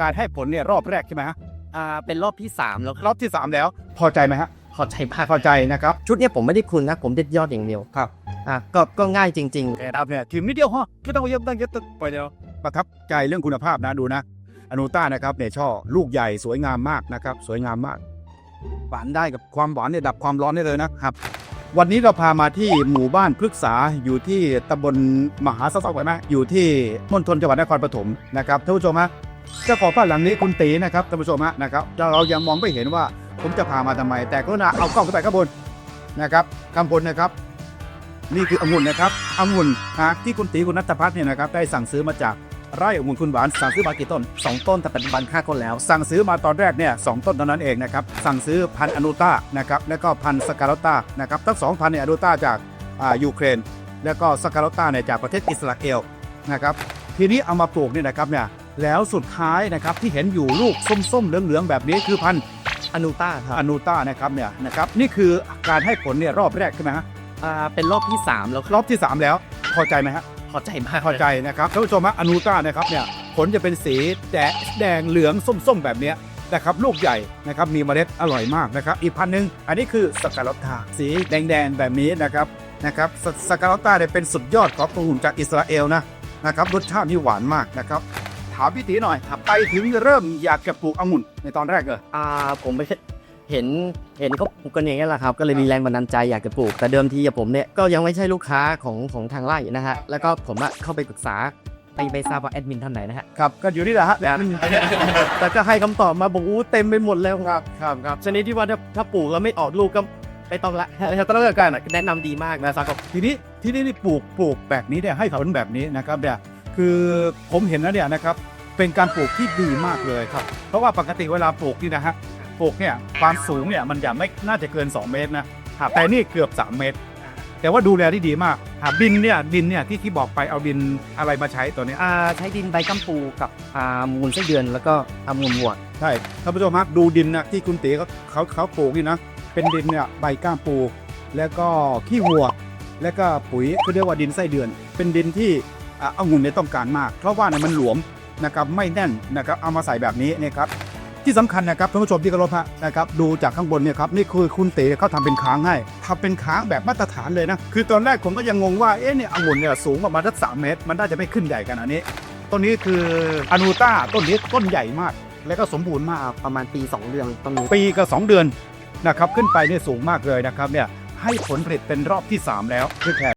การให้ผลเนี่ยรอบแรกใช่ไหมฮะอ่าเป็นรอบที่ 3 แล้วรอบที่ 3 แล้ว พอใจไหมฮะพอใจมากพอใจนะครับ ชุดเนี้ยผมไม่ได้คุณนะ ผมเด็ดยอดอย่างเดียวครับ อะก็ก็ง่ายจริงแต่ดับเนี่ยทีมนิดเดียวฮะไม่ต้องเยอะตั้งเยอะตึกไปเดียวประทับใจเรื่องคุณภาพนะดูนะอนูต้านะครับเนี่ยช่อลูกใหญ่สวยงามมากนะครับ สวยงามมากหวานได้กับความหวานเนี่ยดับความร้อนได้เลยนะครับ วันนี้เราพามาที่หมู่บ้านพฤกษาอยู่ที่ตำบลมหาสะเสาไหมอยู่ที่มณฑลจังหวัดนครปฐมนะครับท่านผู้ชมฮะ เจ้าของบ้านหลังนี้คุณตีนะครับท่านผู้ชมฮะนะครับเรายังมองไม่เห็นว่าผมจะพามาทำไม แต่กรุณาเอากล้องขึ้นไปข้างบนนะครับข้างบนนะครับ นี่คือองุ่นนะครับองุ่นฮะที่คุณตีคุณนัทพัฒน์เนี่ยนะครับได้สั่งซื้อมาจากไร่องุ่นคุณหวานสั่งซื้อมากี่ต้น 2 ต้นแต่ปัจจุบันค่าคนแล้ว สั่งซื้อมาตอนแรกเนี่ยสองต้นเท่านั้นเองนะครับสั่งซื้อพันอนูต้านะครับแล้วก็พันสกาโลต้านะครับทั้งสองพันเนี่ยอนูต้าจากอ่ายูเครน แล้วก็สกาโลต้าเนี่ยจากประเทศอิสราเอลนะครับทีนี้เอามาปลูกเนี่ยนะครับเนี่ย แล้วสุดท้ายนะครับที่เห็นอยู่ลูกส้มๆ เหลือง ๆ แบบนี้คือพันธุ์อนูต้าครับอนูต้านะครับเนี่ยนะครับนี่คือการให้ผลเนี่ยรอบแรกใช่ไหมฮะอ่าเป็นรอบที่ 3 แล้วรอบที่ 3 แล้วพอใจไหมฮะ พอใจมากพอใจนะครับท่านผู้ชมฮะอนูต้านะครับเนี่ยผลจะเป็นสีแดงแดงเหลืองส้มๆ แบบเนี้ยนะครับลูกใหญ่นะครับมีเมล็ดอร่อยมากนะครับอีกพันธุ์หนึ่งอันนี้คือสกาลอตตาสีแดงๆแบบนี้นะครับนะครับสสกาลอตตาเนี่ยเป็นสุดยอดขององุ่นจากอิสราเอลนะนะครับรสชาตินี่หวานมากนะครับ ถามพี่ตีหน่อยไปถึงเริ่มอยากจะปลูกองุ่นในตอนแรกเลยอ่าผมไปเห็นเห็นเขาปลูกกันอย่างนี้ยแหละครับ ก็เลยมีแรงบันดาลใจอยากจะปลูก แต่เดิมทีอะผมเนี่ยก็ยังไม่ใช่ลูกค้าของของทางไร่นะฮะ แล้วก็ผมอะเข้าไปปรึกษาไปไปทราบว่าแอดมินท่านไหนนะฮะ ครับ ก็อยู่นี่แหละฮะแบบแต่ก็ให้คำตอบมาบอกอู้เต็มไปหมดแล้วครับครับครับชนิดที่ว่าถ้าถ้าปลูกแล้วไม่ออกลูกก็ไม่ต้องละต้องเลิกกันแนะนำดีมากนะครับทีนี้ที่นี่นี่ปลูกปลูกแบบนี้เนี่ยให้ผลแบบนี้นะครับเนี่ย คือผมเห็นแล้วเนี่ยนะครับเป็นการปลูกที่ดีมากเลยครับ เพราะว่าปกติเวลาปลูกนี่นะฮะปลูกเนี่ยความสูงเนี่ยมันจะไม่น่าจะเกิน 2 เมตรนะแต่นี่เกือบ 3 เมตร แต่ว่าดูแลที่ดีมากหาดินเนี่ยดินเนี่ยที่ที่บอกไปเอาดินอะไรมาใช้ตัวเนี้ยอ่าใช้ดินใบกัมปูกับอ่ามูลไส้เดือนแล้วก็อามูลวัวใช่ท่านผู้ชมครับดูดินนะที่คุณตีเขาเขาเขาปลูกนี่นะเป็นดินเนี่ยใบก้ามปู แล้วก็ขี้วัว แล้วก็ปุ๋ยคือเรียกว่าดินไส้เดือน เป็นดินที่ อะองุ่นเนี่ยต้องการมาก เพราะว่าเนี่ยมันหลวมนะครับไม่แน่นนะครับเอามาใส่แบบนี้นะครับที่สำคัญนะครับท่านผู้ชมที่เคารพฮะนะครับดูจากข้างบนเนี่ยครับนี่คือคุณเต๋เขาทำเป็นค้างให้ทำเป็นค้างแบบมาตรฐานเลยนะคือตอนแรกผมก็ยังงงว่าเอ๊ะเนี่ยองุ่นเนี่ยสูงประมาณสักสามเมตร มันน่าจะไม่ขึ้นใหญ่ขนาดนี้ต้นนี้คืออนูต้าต้นนี้ต้นใหญ่มาก และก็สมบูรณ์มากอ่าประมาณปี 2 เดือนต้นนี้ปีกับ2เดือนนะครับขึ้นไปเนี่ยสูงมากเลยนะครับเนี่ยให้ผลผลิตเป็นรอบที่ 3 แล้วคือแค่